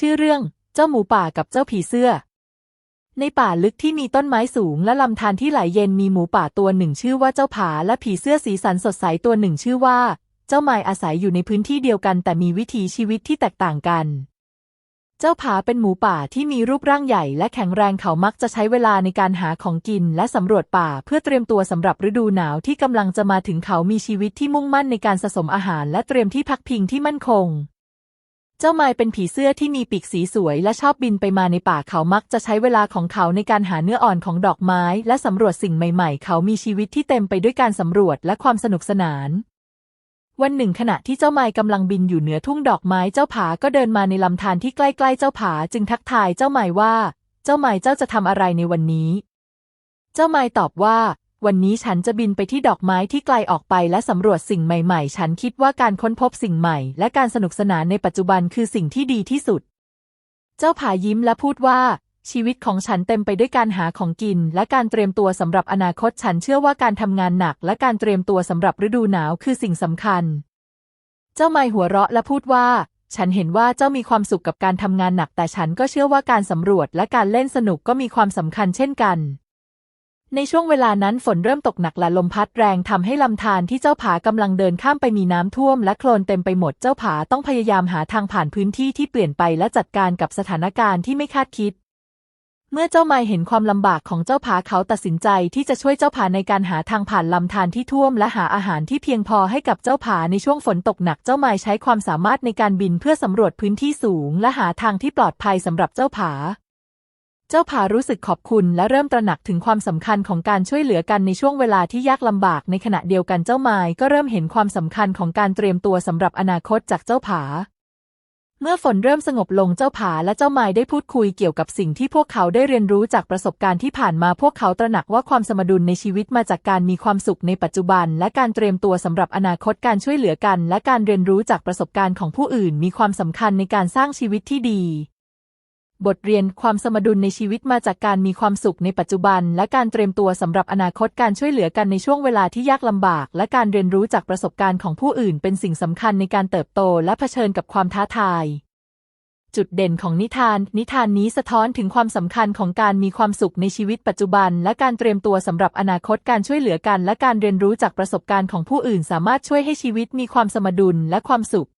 ชื่อเรื่อง เจ้าหมูป่ากับเจ้าผีเสื้อ ในป่าลึกที่มีต้นไม้สูงและลำธารที่ไหลเย็นมีหมูป่าตัวหนึ่งชื่อว่าเจ้าผาและผีเสื้อสีสันสดใสตัวหนึ่งชื่อว่า เจ้าไม้อาศัยอยู่ในพื้นที่เดียวกันแต่มีวิถีชีวิตที่แตกต่างกัน เจ้าผาเป็นหมูป่าที่มีรูปร่างใหญ่และแข็งแรงเขามักจะใช้เวลาในการหาของกินและสำรวจป่าเพื่อเตรียมตัวสำหรับฤดูหนาวที่กำลังจะมาถึงเขามีชีวิตที่มุ่งมั่นในการสะสมอาหารและเตรียมที่พักพิงที่มั่นคง เจ้าไม้เป็นผีเสื้อที่มีปีกสีสวยและชอบบินไปมาในป่าเขามักจะใช้เวลาของเขาในการหาเนื้ออ่อนของดอกไม้ และสำรวจสิ่งใหม่ ๆ เขามีชีวิตที่เต็มไปด้วยการสำรวจและความสนุกสนาน วันหนึ่งขณะที่เจ้าไม้กำลังบินอยู่เหนือทุ่งดอกไม้เจ้าผาก็เดินมาในลำธารที่ใกล้ๆเจ้าผาจึงทักทายเจ้าไม้ว่า เจ้าไม้เจ้าจะทำอะไรในวันนี้ เจ้าไม้ตอบว่า วันนี้ฉันจะบินไปที่ดอกไม้ที่ไกลออกไปและสำรวจสิ่งใหม่ๆ ฉันคิดว่าการค้นพบสิ่งใหม่ และการสนุกสนานในปัจจุบันคือสิ่งที่ดีที่สุด เจ้าผายิ้มและพูดว่า ชีวิตของฉันเต็มไปด้วยการหาของกิน และการเตรียมตัวสำหรับอนาคต ฉันเชื่อว่าการทำงานหนัก และการเตรียมตัวสำหรับฤดูหนาวคือสิ่งสำคัญ เจ้าไม้หัวเราะและพูดว่า ฉันเห็นว่าเจ้ามีความสุขกับการทำงานหนัก แต่ฉันก็เชื่อว่าการสำรวจและการเล่นสนุกก็มีความสำคัญเช่นกัน ในช่วงเวลานั้นฝนเริ่มตกหนักและลมพัดแรงทำให้ลำธารที่เจ้าผากำลังเดินข้ามไปมีน้ำท่วมและโคลนเต็มไปหมดเจ้าผาต้องพยายามหาทางผ่านพื้นที่ที่เปลี่ยนไปและจัดการกับสถานการณ์ที่ไม่คาดคิด เมื่อเจ้าไม้เห็นความลำบากของเจ้าผาเขาตัดสินใจที่จะช่วยเจ้าผาในการหาทางผ่านลำธารที่ท่วมและหาอาหารที่เพียงพอให้กับเจ้าผาในช่วงฝนตกหนักเจ้าไม้ใช้ความสามารถในการบินเพื่อสำรวจพื้นที่สูง และหาทางที่ปลอดภัยสำหรับเจ้าผา เจ้าผารู้สึกขอบคุณและเริ่มตระหนักถึงความสำคัญของการช่วยเหลือกันในช่วงเวลาที่ยากลำบากในขณะเดียวกันเจ้าไม้ก็เริ่มเห็นความสำคัญของการเตรียมตัวสำหรับอนาคตจากเจ้าผา เมื่อฝนเริ่มสงบลงเจ้าผาและเจ้าไม้ได้พูดคุยเกี่ยวกับสิ่งที่พวกเขาได้เรียนรู้จากประสบการณ์ที่ผ่านมาพวกเขาตระหนักว่าความสมดุลในชีวิตมาจากการมีความสุขในปัจจุบัน และการเตรียมตัวสำหรับอนาคตการช่วยเหลือกัน และการเรียนรู้จากประสบการณ์ของผู้อื่น มีความสำคัญในการสร้างชีวิตที่ดี บทเรียนความสมดุลในชีวิตมาจากการมีความสุขในปัจจุบัน และการเตรียมตัวสำหรับอนาคตการช่วยเหลือกันในช่วงเวลาที่ยากลำบาก และการเรียนรู้จากประสบการณ์ของผู้อื่น เป็นสิ่งสำคัญในการเติบโตและเผชิญกับความท้าทาย จุดเด่นของนิทาน นิทานนี้สะท้อนถึงความสำคัญของการมีความสุขในชีวิตปัจจุบัน และการเตรียมตัวสำหรับอนาคตการช่วยเหลือกัน และการเรียนรู้จากประสบการณ์ของผู้อื่น สามารถช่วยให้ชีวิตมีความสมดุลและความสุข